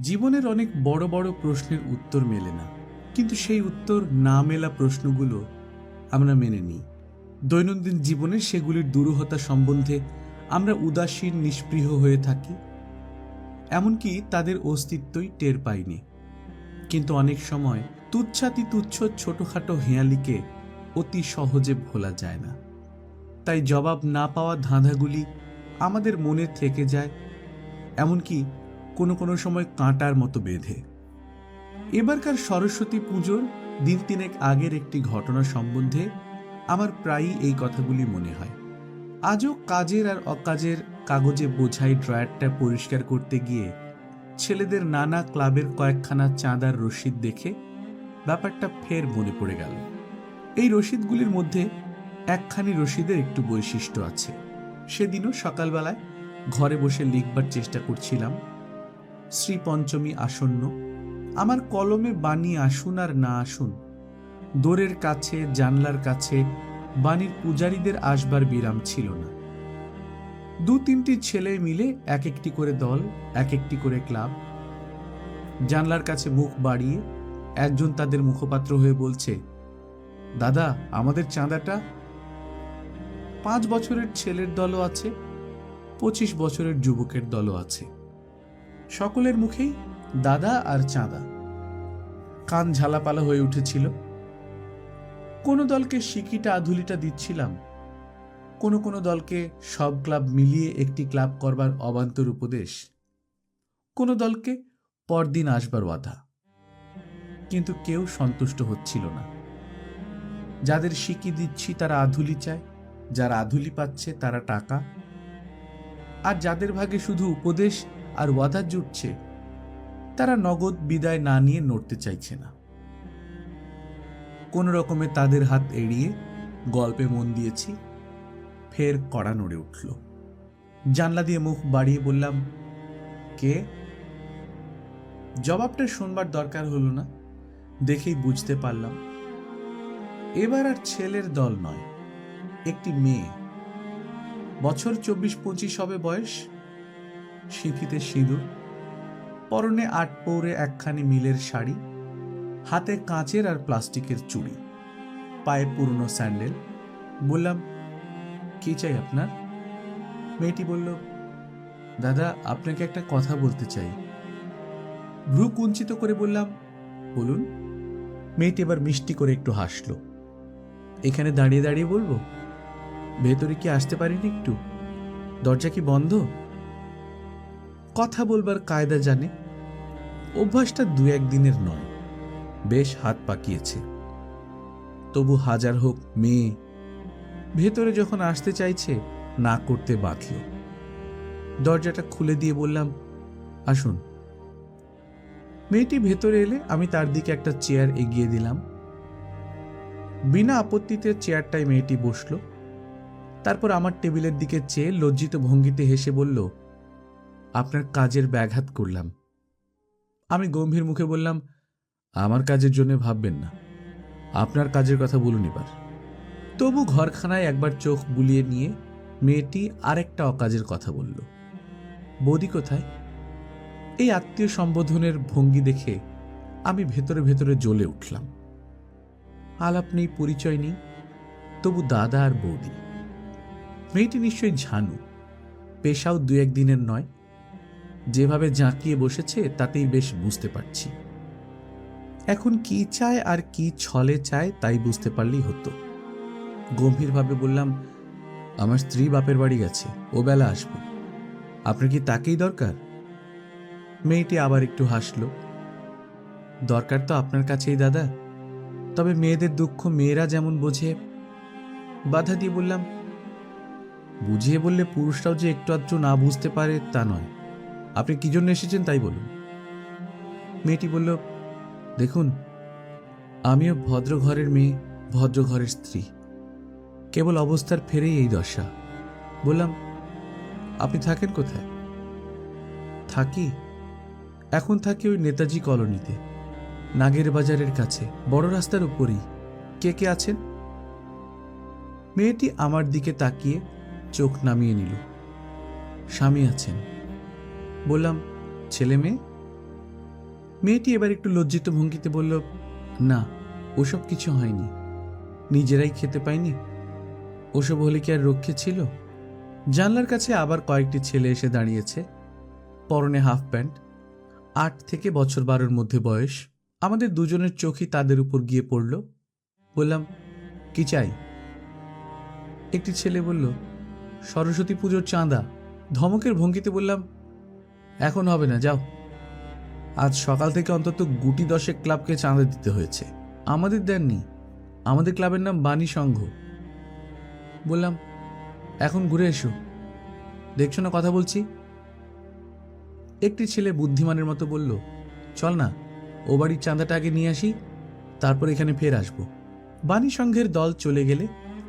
জীবনের অনেক বড় বড় প্রশ্নের উত্তর মেলে না। কিন্তু সেই উত্তর না মেলা প্রশ্নগুলো আমরা মেনে নিই। দৈনন্দিন জীবনে সেগুলির দুরূহতা সম্বন্ধে আমরা উদাসীন, নিষ্পৃহ হয়ে থাকি। এমনকি তাদের অস্তিত্বই টের পাইনি। কিন্তু অনেক সময় তুচ্ছাতি তুচ্ছ ছোটখাটো হেঁয়ালিকে অতি সহজে ভোলা যায় না। তাই জবাব না পাওয়া ধাঁধাগুলি আমাদের মনে থেকে যায়। এমনকি কোনো কোনো সময় কাঁটার মতো বেঁধে। এবারকার সরস্বতী পুজোর দিন তিনেক আগের একটি ঘটনা সম্বন্ধে আমার প্রায়ই এই কথাগুলি মনে হয়। আজও কাজের আর অকাজের কাগজে বোঝাই ড্রয়ারটা পরিষ্কার করতে গিয়ে ছেলেদের নানা ক্লাবের কয়েকখানা চাঁদার রসিদ দেখে ব্যাপারটা ফের মনে পড়ে গেল। এই রসিদগুলির মধ্যে একখানি রসিদের একটু বৈশিষ্ট্য আছে। সেদিনও সকালবেলায় ঘরে বসে লিখবার চেষ্টা করছিলাম। শ্রী পঞ্চমী আসন্ন। আমার কলমে বাণী আসুন আর না আসুন। দোরের কাছে, জানলার কাছে বাণীর পূজারীদের আসবার বিরাম ছিল না। দু তিনটি ছেলে মিলে এক একটি করে দল, এক একটি করে ক্লাব। জানলার কাছে মুখ বাড়িয়ে একজন তাদের মুখপাত্র হয়ে বলছে, দাদা, আমাদের চাঁদাটা পাঁচ বছরের ছেলের দলও আছে, পঁচিশ বছরের যুবকের দলও আছে। সকলের মুখেই দাদা আর চাঁদা। কান ঝালাপালা হয়ে উঠেছিল। কোনো দলকে সিকিটা আধুলিটা দিচ্ছিলাম। কোনো কোনো দলকে সব ক্লাব মিলিয়ে একটি ক্লাব করবার অবান্তর উপদেশ। কোনো দলকে পরদিন আসবার বাধা কিন্তু কেউ সন্তুষ্ট হচ্ছিল না। যাদের সিকি দিচ্ছি তারা আধুলি চায়, যারা আধুলি পাচ্ছে তারা টাকা। আর যাদের ভাগে শুধু উপদেশ আর ওয়াদা জুটছে, তারা নগদ বিদায় না নিয়ে নড়তে চাইছে না। কোন রকমে তাদের হাত এড়িয়ে গল্পে মন দিয়েছি, ফের কড়া নড়ে উঠল। জানলা দিয়ে মুখ বাড়িয়ে বললাম, কে? জবাবটা শুনবার দরকার হলো না, দেখেই বুঝতে পারলাম, এবার আর ছেলের দল নয়, একটি মেয়ে। বছর চব্বিশ পঁচিশ হবে বয়স সিঁথিতে সিঁদুর, পরনে আট পৌরে একখানি মিলের শাড়ি, হাতে কাঁচের আর প্লাস্টিকের চুড়ি, পায়ে পুরনো স্যান্ডেল। বললাম, কি চাই আপনার? মেয়েটি বলল, দাদা, আপনাকে একটা কথা বলতে চাই। ভ্রু কুঞ্চিত করে বললাম, বলুন। মেয়েটি এবার মিষ্টি করে একটু হাসলো, এখানে দাঁড়িয়ে দাঁড়িয়ে বলব? ভেতরে কি আসতে পারিনি একটু? দরজা কি বন্ধ? কথা বলবার কায়দা জানে, অভ্যাসটা দু একদিনের নয়, বেশ হাত পাকিয়েছে। তবু হাজার হোক মেয়ে ভেতরে যখন আসতে চাইছে, না করতে বাঁধল দরজাটা খুলে দিয়ে বললাম, আসুন। মেয়েটি ভেতরে এলে আমি তার দিকে একটা চেয়ার এগিয়ে দিলাম। বিনা আপত্তিতে চেয়ারটায় মেয়েটি বসল। তারপর আমার টেবিলের দিকে চেয়ে লজ্জিত ভঙ্গিতে হেসে বলল আপনার কাজের ব্যাঘাত করলাম। আমি গম্ভীর মুখে বললাম, আমার কাজের জন্য ভাববেন না। আপনার কাজের কথা বলুন এবার। তবু ঘরখানায় একবার চোখ বুলিয়ে নিয়ে মেয়েটি আরেকটা অকাজের কথা বলল। বৌদি কোথায়? এই আত্মীয় সম্বোধনের ভঙ্গি দেখে আমি ভেতরে ভেতরে জ্বলে উঠলাম। আলাপ নেই, পরিচয় নেই, তবু দাদা আর বৌদি। মেয়েটি নিশ্চয়ই ঝানু, পেশাও দু একদিনের নয়। যেভাবে জাঁকিয়ে বসেছে, তাতেই বেশ বুঝতে পারছি। এখন কি চায় আর কি ছলে চায়, তাই বুঝতে পারলেই হতো। গম্ভীরভাবে বললাম, আমার স্ত্রী বাপের বাড়ি গেছে, ও বেলা আসবে। আপনার কি তাকেই দরকার? মেয়েটি আবার একটু হাসল, দরকার তো আপনার কাছেই দাদা। তবে মেয়েদের দুঃখ মেয়েরা যেমন বোঝে। বাধা দিয়ে বললাম, বুঝিয়ে বললে পুরুষরাও যে একটু আধটু না বুঝতে পারে, তা নয়। আপনি কি জন্য এসেছেন তাই বলুন। মেয়েটি বলল, দেখুন, আমিও ভদ্র ঘরের মেয়ে ভদ্র ঘরের স্ত্রী। কেবল অবস্থার ফেরেই এই দশা। বললাম, আপনি থাকেন কোথায়? থাকি। এখন থাকি ওই নেতাজি কলোনিতে, নাগের বাজারের কাছে, বড় রাস্তার উপরেই। কে কে আছেন? মেয়েটি আমার দিকে তাকিয়ে চোখ নামিয়ে নিল। স্বামী আছেন। বললাম, ছেলে মেয়ে? মেয়েটি এবার একটু লজ্জিত ভঙ্গিতে বলল, না, ওসব কিছু হয়নি। নিজেরাই খেতে পাইনি। ওসব হলে কি আর রক্ষে ছিল? জানলার কাছে আবার কয়েকটি ছেলে এসে দাঁড়িয়েছে। পরনে হাফ প্যান্ট, আট থেকে বছর বারোর মধ্যে বয়স। আমাদের দুজনের চোখই তাদের উপর গিয়ে পড়ল। বললাম, কি চাই? একটি ছেলে বলল, সরস্বতী পুজোর চাঁদা। ধমকের ভঙ্গিতে বললাম এখন হবে না, যাও। আজ সকাল থেকে অন্তত গুটি দশেক ক্লাবকে চাঁদা দিতে হয়েছে। আমাদের দেননি। আমাদের ক্লাবের নাম বাণী সংঘ। বললাম, এখন ঘুরে এসো। দেখছ না কথা বলছি? একটি ছেলে বুদ্ধিমানের মতো বলল, চল না, ও বাড়ির চাঁদাটা আগে নিয়ে আসি, তারপর এখানে ফের আসব। বাণী সংঘের দল চলে গেলে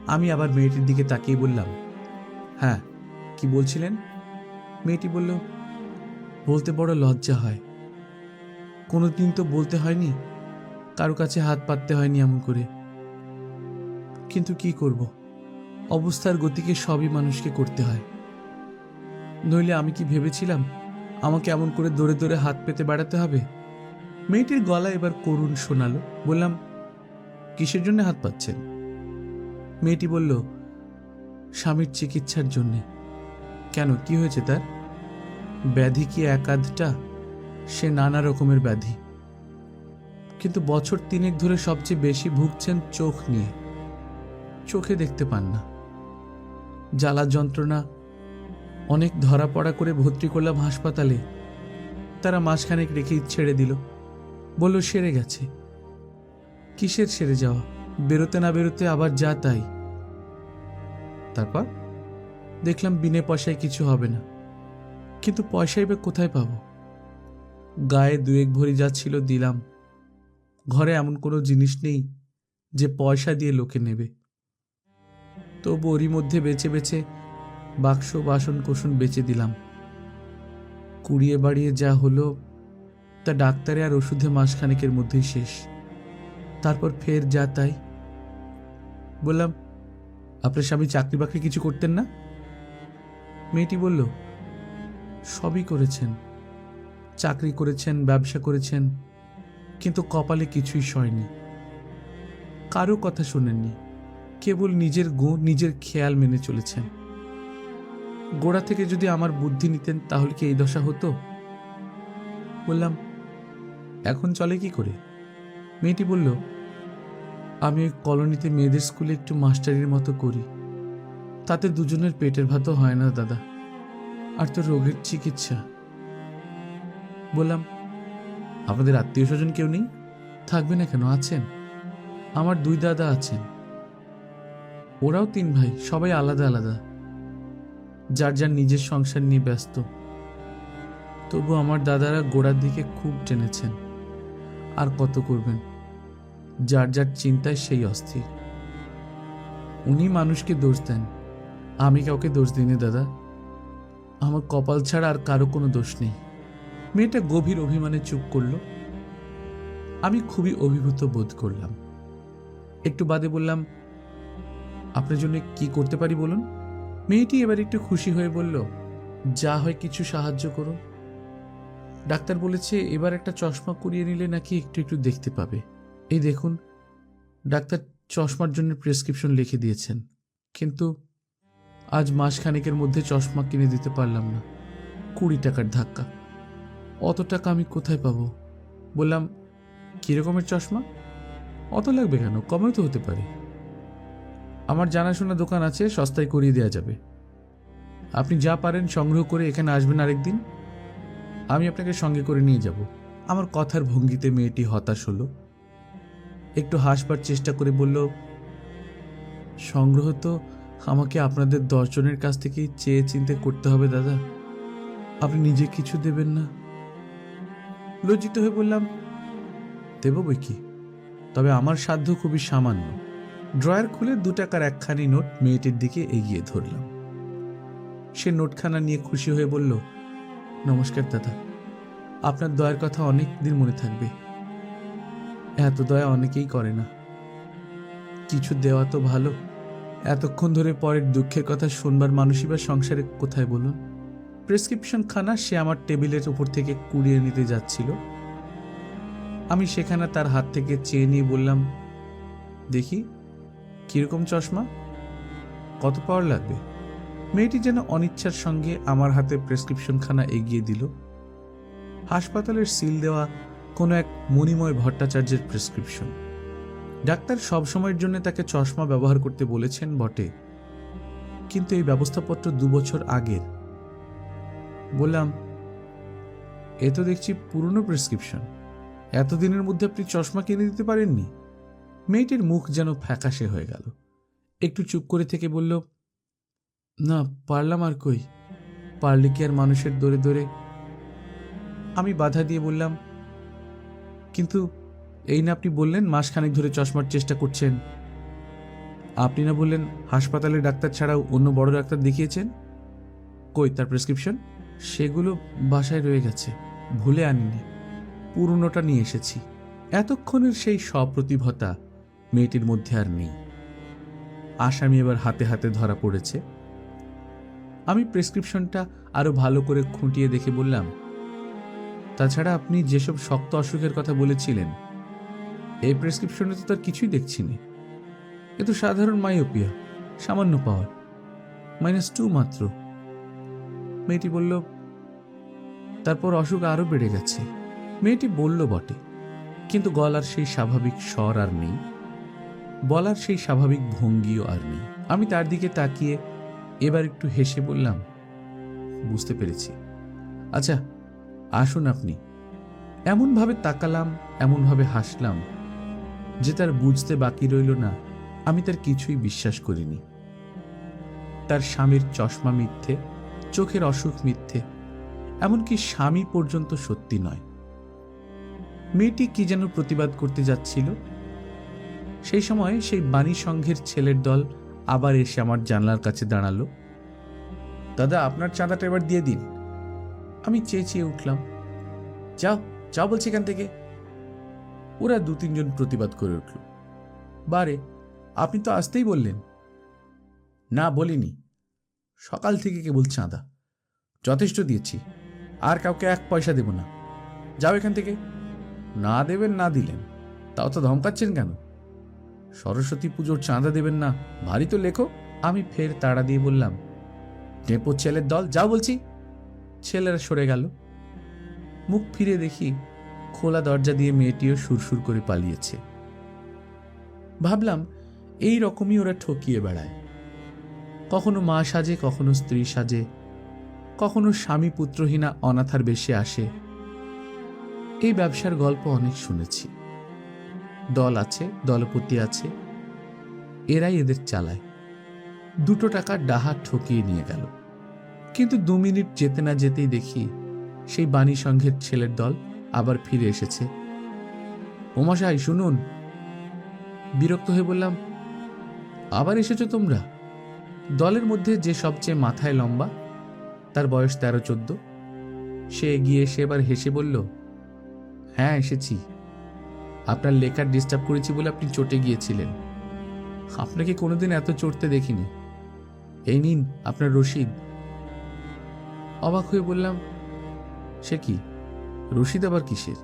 আমি আবার মেয়েটির দিকে তাকিয়ে বললাম হ্যাঁ কি বলছিলেন? মেয়েটি বলল বলতে বড় লজ্জা হয়। কোনোদিন তো বলতে হয়নি, কারও কাছে হাত পাততে হয়নি এমন করে। কিন্তু কি করব? অবস্থার গতিকে সবই মানুষকে করতে হয়। নইলে আমি কি ভেবেছিলাম আমাকে এমন করে দৌড়ে দৌড়ে হাত পেতে বেড়াতে হবে? মেয়েটির গলা এবার করুণ শোনালো, বললাম, কিসের জন্য হাত পাচ্ছেন মেয়েটি বলল, স্বামীর চিকিৎসার জন্যে। কেন? কি হয়েছে তার? ব্যাধি কি একাধটা? সে নানা রকমের ব্যাধি। কিন্তু বছর তিনেক ধরে সবচেয়ে বেশি ভুগছেন চোখ নিয়ে। চোখে দেখতে পান না। জ্বালা যন্ত্রণা, অনেক ধরা পড়া করে ভর্তি করলাম হাসপাতালে। তারা মাসখানেক রেখেই ছেড়ে দিল। বলল, সেরে গেছে। কিসের সেরে যাওয়া? বেরোতে না বেরোতে আবার যা তাই। তারপর? দেখলাম বিনে পয়সায় কিছু হবে না। কিন্তু পয়সাই বা কোথায় পাবো? গায়ে দু এক ভরি যা ছিল দিলাম। ঘরে এমন কোনো জিনিস নেই যে পয়সা দিয়ে লোকে নেবে। তবু ওরই মধ্যে বেছে বেছে বাক্স, বাসন কোসন বেচে দিলাম। কুড়িয়ে বাড়িয়ে যা হলো, তা ডাক্তারে আর ওষুধে মাসখানেকের মধ্যেই শেষ। তারপর ফের যা তাই। বললাম, আপনার স্বামী চাকরি বাকরি কিছু করতেন না? মেয়েটি বলল সবই করেছেন। চাকরি করেছেন, ব্যবসা করেছেন, কিন্তু কপালে কিছুই সয়নি কারও কথা শোনেননি, কেবল নিজের গো নিজের খেয়াল মেনে চলেছেন। গোড়া থেকে যদি আমার বুদ্ধি নিতেন, তাহলে কি এই দশা হতো? বললাম, এখন চলে কি করে? মেয়েটি বলল, আমি ওই কলোনিতে মেয়েদের স্কুলে একটু মাস্টারির মতো করি। তাতে দুজনের পেটের ভাতও হয় না, দাদা। আর তোর রোগের চিকিৎসা। বললাম আপনাদের আত্মীয় স্বজন কেউ নেই? থাকবে না কেন আছেন? আমার দুই দাদা আছেন। ওরাও তিন ভাই, সবাই আলাদা আলাদা। যার যার নিজের সংসার নিয়ে ব্যস্ত। তবু আমার দাদারা গোড়ার দিকে খুব টেনেছেন। আর কত করবেন? যার যার চিন্তায় সেই অস্থির। উনি মানুষকে দোষ দেন। আমি কাউকে দোষ দিইনি, দাদা। আমার কপাল ছাড়া আর কারও কোনো দোষ নেই। মেয়েটা গভীর অভিমানে চুপ করল। আমি খুবই অভিভূত বোধ করলাম। একটু বাদে বললাম, আপনার জন্য কি করতে পারি বলুন? মেয়েটি এবার একটু খুশি হয়ে বলল, যা হয় কিছু সাহায্য করুন। ডাক্তার বলেছে, এবার একটা চশমা করিয়ে নিলে নাকি একটু একটু দেখতে পাবে। এই দেখুন, ডাক্তার চশমার জন্য প্রেসক্রিপশন লিখে দিয়েছেন। কিন্তু আজ মাসখানেকের মধ্যে চশমা কিনে দিতে পারলাম না। কুড়ি টাকার ধাক্কা। অত টাকা আমি কোথায় পাবো? বললাম কীরকমের চশমা? অত লাগবে কেন? কমেও তো হতে পারে। আমার জানাশোনা দোকান আছে, সস্তায় করিয়ে দেওয়া যাবে। আপনি যা পারেন সংগ্রহ করে এখানে আসবেন আরেকদিন। আমি আপনাকে সঙ্গে করে নিয়ে যাব। আমার কথার ভঙ্গিতে মেয়েটি হতাশ হলো। একটু হাসবার চেষ্টা করে বলল, সংগ্রহ তো আমাকে আপনাদের দশজনের কাছ থেকেই চেয়ে চিনতে করতে হবে, দাদা। আপনি নিজে কিছু দেবেন না। লজ্জিত হয়ে বললাম, দেব বই কি? তবে আমার সাধ্য খুবই সামান্য। ড্রয়ার খুলে দু টাকার একখানি নোট মেয়েটির দিকে এগিয়ে ধরলাম। সে নোটখানা নিয়ে খুশি হয়ে বলল, নমস্কার, দাদা। আপনার দয়ার কথা অনেক দিন মনে থাকবে। এত দয়া অনেকেই করে না। কিছু দেওয়া তো ভালো। এতক্ষণ ধরে পরের দুঃখের কথা শুনবার মানুষই বা সংসারে কোথায় বলুন? প্রেসক্রিপশন খানা সে আমার টেবিলের উপর থেকে কুড়িয়ে নিতে যাচ্ছিল। আমি সেখানে তার হাত থেকে চেয়ে নিয়ে বললাম, দেখি, কীরকম চশমা? কত পাওয়ার লাগবে? মেয়েটি যেন অনিচ্ছার সঙ্গে আমার হাতে প্রেসক্রিপশনখানা এগিয়ে দিল। হাসপাতালের সিল দেওয়া কোনো এক মণিময় ভট্টাচার্যের প্রেসক্রিপশন। ডাক্তার সবসময়ের জন্য তাকে চশমা ব্যবহার করতে বলেছেন বটে। কিন্তু এই ব্যবস্থাপত্র দু বছর আগের। বললাম, এ তো দেখছি পুরনো প্রেসক্রিপশন। এতদিনের মধ্যে আপনি চশমা কিনে দিতে পারেননি? মেয়েটির মুখ যেন ফ্যাকাশে হয়ে গেল। একটু চুপ করে থেকে বলল, না, পারলাম আর কই? পারলে কি আর মানুষের দরে দৌড়ে আমি বাধা দিয়ে বললাম, কিন্তু এই না আপনি বললেন মাসখানেক ধরে চশমার চেষ্টা করছেন। আপনি না বললেন হাসপাতালের ডাক্তার ছাড়াও অন্য বড় ডাক্তার দেখিয়েছেন? কই, তার প্রেসক্রিপশন? সেগুলো বাসায় রয়ে গেছে। ভুলে আনিনি। পুরনোটা নিয়ে এসেছি। এতক্ষণের সেই সপ্রতিভতা মেয়েটির মধ্যে আর নেই। আসামি এবার হাতে হাতে ধরা পড়েছে। আমি প্রেসক্রিপশনটা আরও ভালো করে খুঁটিয়ে দেখে বললাম, তাছাড়া আপনি যেসব শক্ত অসুখের কথা বলেছিলেন এই প্রেসক্রিপশনে তো তার কিছুই দেখছি না। এ তো সাধারণ মাইওপিয়া সামান্য পাওয়ার মাইনাস টু মাত্র। মেয়েটি বলল, তারপর অসুখ আরও বেড়ে গেছে। মেয়েটি বলল, বটে। কিন্তু গলার সেই স্বাভাবিক স্বর আর নেই, বলার সেই স্বাভাবিক ভঙ্গিও আর নেই। আমি তার দিকে তাকিয়ে এবার একটু হেসে বললাম, বুঝতে পেরেছি। আচ্ছা আসুন আপনি। এমনভাবে তাকালাম, এমনভাবে হাসলাম যে তার বুঝতে বাকি রইল না, আমি তার কিছুই বিশ্বাস করিনি। তার স্বামীর চশমা মিথ্যে, চোখের অসুখ মিথ্যে, এমনকি স্বামী পর্যন্ত সত্যি নয়। মেয়েটি কি যেন প্রতিবাদ করতে যাচ্ছিল? সেই সময় সেই বাণী সংঘের ছেলের দল আবার এসে আমার জানলার কাছে দাঁড়াল। দাদা, আপনার চাঁদাটা এবার দিয়ে দিন। আমি চেয়ে চেয়ে উঠলাম। যাও যাও বলছি এখান থেকে। ওরা দু তিনজন প্রতিবাদ করে উঠল। বারে, আপনি তো আসতেই বললেন। না, বলিনি। সকাল থেকে কেবল চাঁদা। যথেষ্ট দিয়েছি। আর কাউকে এক পয়সা দেব না। যাও এখান থেকে। না দেবেন, না দিলেন। তাও তো ধমকাচ্ছেন কেন? সরস্বতী পুজোর চাঁদা দেবেন না। ভারী তো লেখো। আমি ফের তাড়া দিয়ে বললাম ডেপো ছেলের দল, যাও বলছি। ছেলেরা সরে গেল। মুখ ফিরে দেখি খোলা দরজা দিয়ে মেয়েটিও সুরসুর করে পালিয়েছে। ভাবলাম, এই রকমই ওরা ঠকিয়ে বেড়ায়। কখনো মা সাজে, কখনো স্ত্রী সাজে, কখনো স্বামী পুত্রহীনা অনাথার বেশে আসে। এই ব্যবসার গল্প অনেক শুনেছি। দল আছে, দলপতি আছে, এরাই এদের চালায়। দুটো টাকা ডাহা ঠকিয়ে নিয়ে গেল। কিন্তু দু মিনিট যেতে না যেতেই দেখি সেই বাণী সংঘের ছেলের দল আবার ফিরে এসেছে। ওমাশাই শুনুন। বিরক্ত হয়ে বললাম, আবার এসেছ তোমরা? দলের মধ্যে যে সবচেয়ে মাথায় লম্বা, তার বয়স তেরো, চোদ্দ? সে এগিয়ে এসে এবার হেসে বলল হ্যাঁ এসেছি। আপনার লেখার ডিস্টার্ব করেছি বলে আপনি চটে গিয়েছিলেন। আপনাকে কোনোদিন এত চড়তে দেখিনি। এই নিন আপনার রশিদ। অবাক হয়ে বললাম, সে কি? রশিদ আবার কিসের?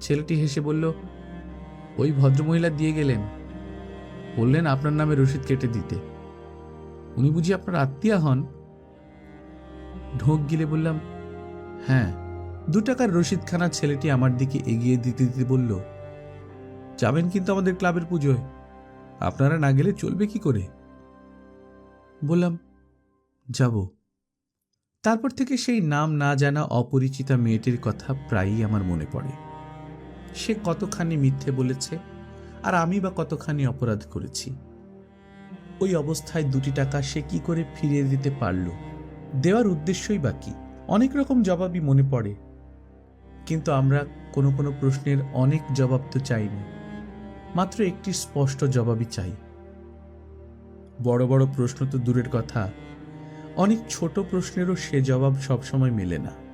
ছেলেটি হেসে বলল, ওই ভদ্রমহিলা দিয়ে গেলেন। বললেন আপনার নামে রসিদ কেটে দিতে। উনি বুঝি আপনার আত্মীয়া হন? ঢোক গিলে বললাম হ্যাঁ। দু টাকার রসিদখানা ছেলেটি আমার দিকে এগিয়ে দিতে দিতে বলল, যাবেন কিন্তু আমাদের ক্লাবের পুজোয়। আপনারা না গেলে চলবে কি করে? বললাম, যাব। তারপর থেকে সেই নাম না জানা অপরিচিতা মেয়েটির কথা প্রায়ই আমার মনে পড়ে। সে কতখানি মিথ্যে বলেছে আর আমি বা কতখানি অপরাধ করেছি। ওই অবস্থায় দুটি টাকা সে কি করে ফিরিয়ে দিতে পারল, দেওয়ার উদ্দেশ্যই বাকি অনেক রকম জবাবই মনে পড়ে। কিন্তু আমরা কোনো কোনো প্রশ্নের অনেক জবাব তো চাইনি, মাত্র একটি স্পষ্ট জবাবই চাই। বড় বড় প্রশ্ন তো দূরের কথা। অনেক ছোট প্রশ্নেরও সে জবাব সবসময় মেলে না।